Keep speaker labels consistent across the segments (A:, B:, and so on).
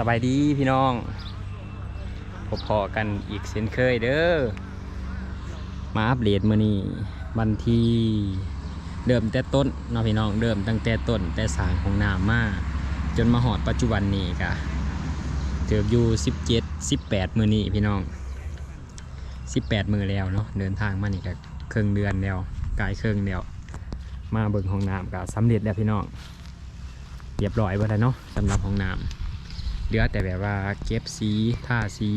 A: สบายดีพี่น้องพบพอกันอีกเช่นเคยเด้อ มาอัปเดตมือนี้วันที่เริ่มแต่ต้นเนาะพี่น้องเริ่มตั้งแต่ต้นแต่สางของน้ำมาจนมาหอดปัจจุบันนี้กะเกือบอยู่17 18 มือนี้พี่น้อง 18 มือแล้วเนาะเดินทางมานี่ก็ครึ่งเดือนแล้วกายครึ่องแล้วมาเบิ่งห้องน้ำก็สำเร็จแล้วพี่น้องเรียบร้อยหมดแล้วเนาะสำหรับห้องน้ำ เหลือแต่แบบว่าเก็บสีท่าสี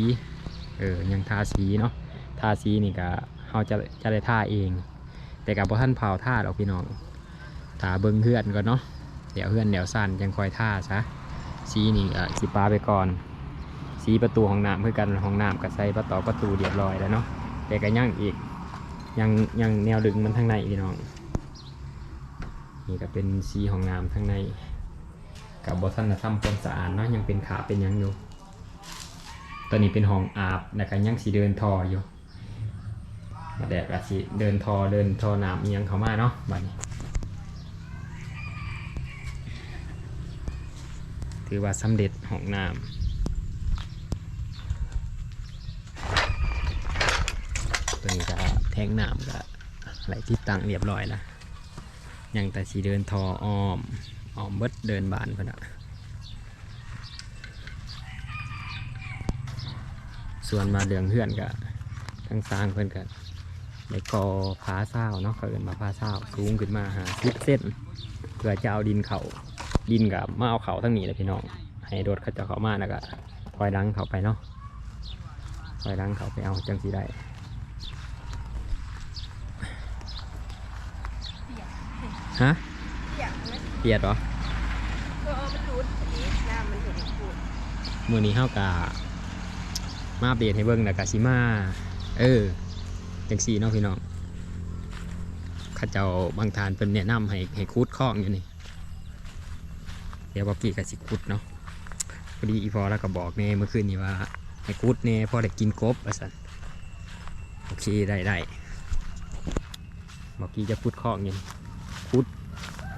A: เออยังทาสีเนาะทาสีนี่ก็เราจะจะได้ท่าเอง แต่กับพท่านเผาทาหรอกพี่น้องถ้าเบิ้งเพื่อนก่อนเนาะเดี๋ยวเพื่อนเดี๋ยวสั้นยังคอยท่าซะสีนี่ก็สีปลาไปก่อน สีประตูห้องน้ำเพื่อกันห้องน้ำก็ใส่ประตูประตูเรียบร้อยแล้วเนาะแต่ก็ยังอีกยังยังแนวดึงมันทางในพี่น้องนี่ก็เป็นสีห้องน้ำทางใน กับบอสันทำความสะอาดเนาะยังเป็นขาเป็นยังอยู่ ตอนนี้เป็นห้องอาบแล้วก็ยังสีเดินทออยู่มาแดดอาสิเดินทอเดินทอน้ำอิหยังเขามาเนาะบัดนี้ ถือว่าสำเร็จห้องน้ำตัวนี้ก็แทงน้ำก็ไหลที่ตั้งเรียบร้อยแล้วยังแต่สีเดินทออ้อม ออมเบิดเดินบานพนะส่วนมาเดืองเพื่อนกะทั้งสร้างเพื่อนกะในกอผาเศร้าเนาะเขาเอินมาผาเศร้าสูงขึ้นมาหาสิบเส้นเพื่อจะเอาดินเขาดินกับมาเอาเขาทั้งนี้เลยพี่น้องให้รถเขาจะเขามาแล้วก็คอยดังเขาไปเนาะคอยดังเขาไปเอาจังสีได้ฮะ เปียดเหรอ
B: ก็เอามันรูดอันนี้น้ำมันเห็นพูด
A: มือนี้เฮากะมาอัปเดตให้เบิ่งแล้วกะสิมา เออจังซี่เนาะพี่น้องเข้าเจ้าบางทานเพิ่นแนะนำให้ให้คูดคล้องอยู่นี่ เดี๋ยวบอกกี้ก็สิคูดเนาะพอดีอีพอแล้วก็บอกเน่เมื่อคืนนี้ว่า ให้คูดเน่พอได้กินกบว่าซั่นโอเคได้ได้บอกกี้จะคูดคล้องอยู่นี่คูด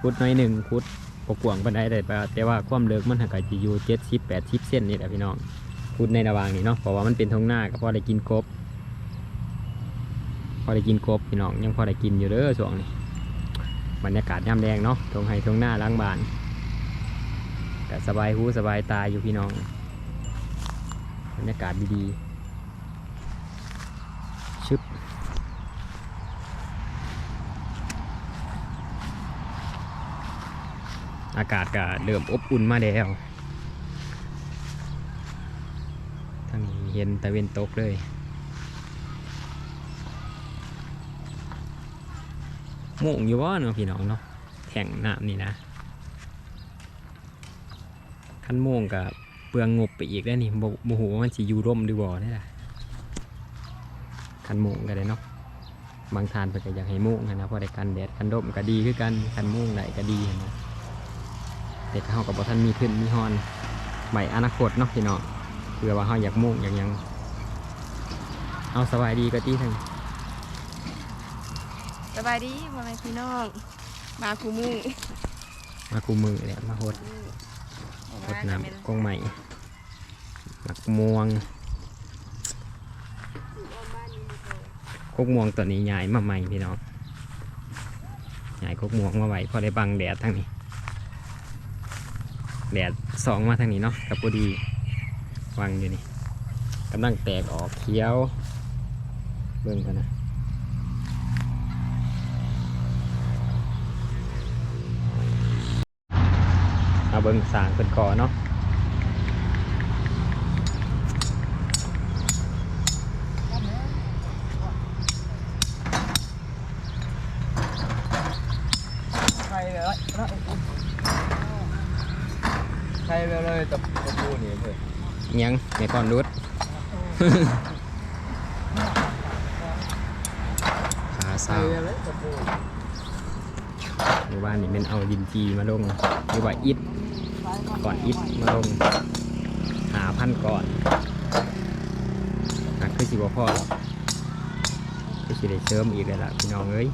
A: คูดน้อยหนึ่งคูดปกวางปันไดได้ปะแต่ว่าความเลิกมันหักกจะอยู่เจ็ดสิบแปดสิบเส้นนี่แหละพี่น้องพูดในระวางนี้เนาะเพราะว่ามันเป็นทงหน้าก็พอได้กินกบพอได้กินกบพี่น้องยังพอได้กินอยู่เด้อช่วงนี้บรรยากาศย่ำแดงเนาะทงไห้ทงหน้าล้างบานแต่สบายหูสบายตาอยู่พี่น้องบรรยากาศดีๆชึบ อากาศก็เริ่มอบอุ่นมาแล้วทางนี้เห็นตะเวนตกเลยโม่งอยู่ว่าเนาะพี่น้องเนาะแข่งน้ำนี่นะขั้นโม่งกับเปลืองงบไปอีกแล้นี่โมโหว่ามันสิยูร่มหรือบ่ได้ล่ะคันโม่งก็ได้เนาะบางทานเพิ่นก็อยากให้โม่งนะเพอได้กันแดดกันร่มก็ดีคือกันคันโม่งได้ก็ดีนะ เด็กเขากับบท่านมีขึ้นมีฮอนใบอนาคตเนาะพี่น้องเผื่อว่าเขาอยากมุ่งอยากหยังเอาสบายดีก็ตีทั้ง
B: สบายดีพ่อแม่พี่น้องมาคูมือ
A: มาคูมือแหละมาหดหดน้ำกงใหม่หมักม่วงกกม่วงตัวนี้ใหญ่มาใหม่พี่น้องใหญ่กกม่วงมาไว้พอได้บังแดดทั้งนี้ แดดสองมาทางนี้เนาะกับพอดีวางอยู่นี่กำลังแตกออกเขียว เบิ่งกันนะเอาเบิ่งสางเป็นก่อเนาะ
C: ใครเลยใครเลยเลยตะตะปูนี่เถอะ
A: อิหยังในก่อนรุดขา
C: ใคร
A: เศร้า
C: เลยตะปู
A: หรือว่านี่เป็นเอาดินจีมาลงหรือว่าอิฐก่อนอิฐมาลงหาพันก่อนหากคือสิบ่พอหรอกคือสิได้เสริมอีกเลยล่ะพี่น้องเอ้ย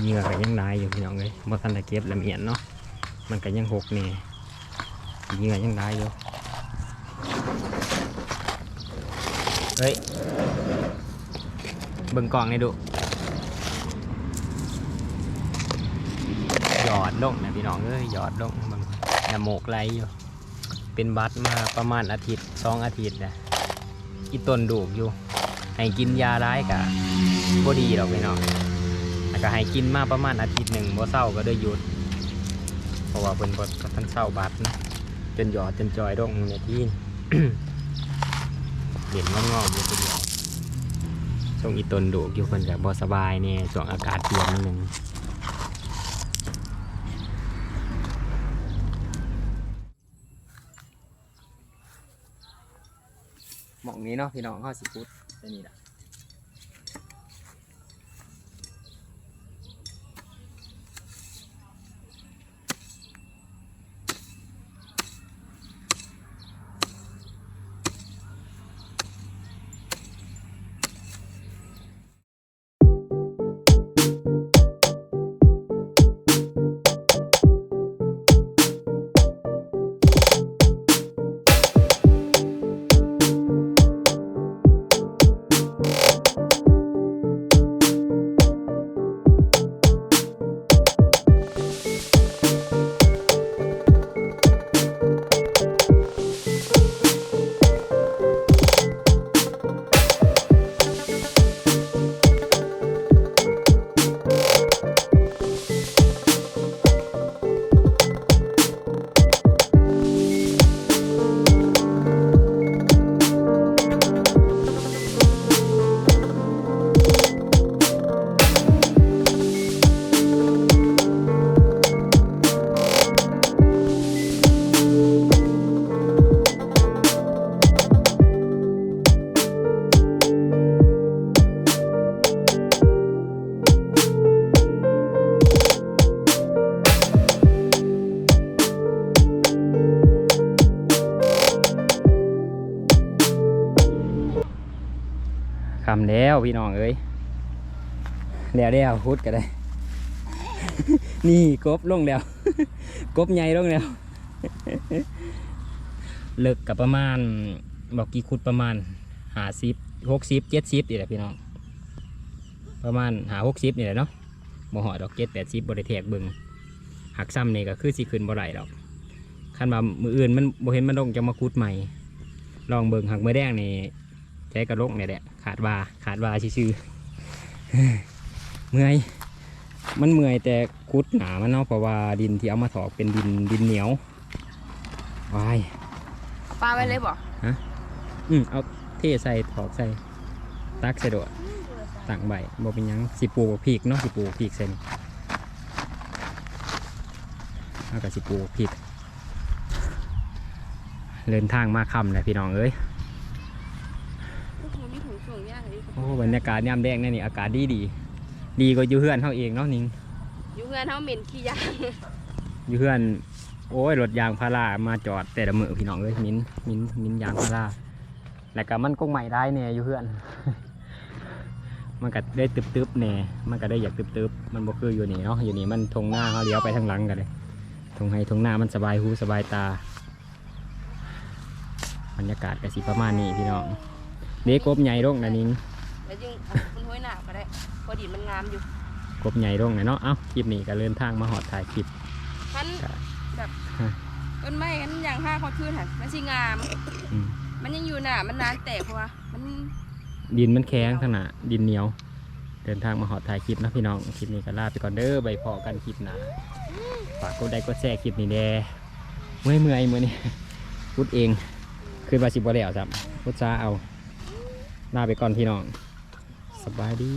A: เหงื่อก็ยังลายอยู่พี่น้องเลยบ่ทันได้เก็บละเอียดเนาะมันก็ยังหกนี่เหงื่อยังลายอยู่เฮ้ยเบิ่งกล่องให้ดูหยอดลงนะพี่น้องเอ้ยหยอดลงเบิ่งน้ำโมกไหลอยู่เป็นบัตรมาประมาณอาทิตย์สองอาทิตย์นะอีต้นดูกอยู่ ให้กินยาร้ายกะบ่ดีหรอกพี่น้อง แล้วก็ให้กินมาประมาณอาทิตย์หนึ่งบ่เศร้าก็ได้หยุด เพราะว่าเพิ่นบ่ก็ทันเศร้าบัตรนะจนหยอดจนจอยลงในที่เห็นงอกๆอยู่คนเดียวช่วงอีต้นดูกอยู่เพิ่นก็บ่สบายเนี่ยช่วงอากาศเปลี่ยนนิดนึงหมองนี้เนาะพี่น้องข้อสิพุดจะนี่แหละ คำแล้วพี่น้องเอ้ยแล้วแล้วพุดก็ได้ นี่กบลงแล้ว กบใหญ่ลงแล้ว เลิกกับประมาณบอกกี่ขุดประมาณหาสิบหกสิบเจ็ดสิบนี่แหละพี่น้อง ประมาณหาหกสิบนี่แหละเนาะบ่หอดอกเจ็ดแปดสิบบริแทกเบึงหักซ้ำนี่ก็คือสิขึ้นบ่ไหลดอกคันว่ามืออื่นมันบ่เห็นมันลงจะมาขุดใหม่ ลองเบิ่งหักมือแดงนี่ ใช้กระลกเนี่ยแหละขาดว่าขาดว่าชื่อๆเมื่อยมันเมื่อยแต่คุดหนามันเนาะเพราะว่าดินที่เอามาถอกเป็นดินดินเหนียววาย
B: ปลาไว้เลยบ่
A: อืมเอาเทใส่ถอกใส่ตักใส่โดดต่างใบบ่เป็นหยังสิปลูกพริกเนาะสิปลูกพริกใส่นี่เอากับสิปลูกพริกเดินทางมาค่ำเลยพี่น้องเอ้ย
B: มันมีถุงส่งย่างเลย
A: โอ้ บรรยากาศยามแดงเนี่ยนี่อากาศดีดี ดีกว่าอยู่เฮือนเขาเองเนาะนิง
B: อยู่เงินเฮาเหม็นขี้ยาง
A: อยู่เฮือน โอ้ยรถยางพารามาจอดแต่ละมือพี่น้องเอ้ยมินมินมินยางพาราแล้วก็มันคงใหม่ได้เนี่ยอยู่เฮือน มันก็ได้ตึบๆเนี่ยมันก็ได้อยากตึบๆมันบ่คืออยู่นี่เนาะอยู่นี่มันทงหน้าเขาเลี้ยวไปทางหลังกันเลยทงให้ทงหน้ามันสบายหูสบายตาบรรยากาศก็สิประมาณนี้พี่น้องเด็กกบใหญ่ร่งนะนิง
B: แล้วจึงเอามันห้วยหนาวก็ได้ พอดีมันงามอยู่
A: กบใหญ่ร่งนะเนาะ เอ้า คลิปนี้ก็เดินทางมาหอดถ่ายคลิป
B: ทัน
A: ครับ
B: แบบ
A: ฮะ
B: ต้นไม้กันอย่างห้าเขาคืนหันมันสิงาม
A: อืม
B: มันยังอยู่น่ะมันนานแตกเพราะว่ามัน
A: ดินมันแข็งขนาดดินเหนียว เดินทางมาหอดถ่ายคลิปนะพี่น้อง คลิปนี้ก็ลาไปก่อนเด้อใบพอกันคลิปหนาฝากกดไลค์กดแชร์คลิปนี้แด่เมื่อยเมื่อยๆมือนี้พูดเอง คือว่าสิบ่แล้วจ้ะพูดจ้าเอา ลาไปก่อนพี่น้อง สบายดี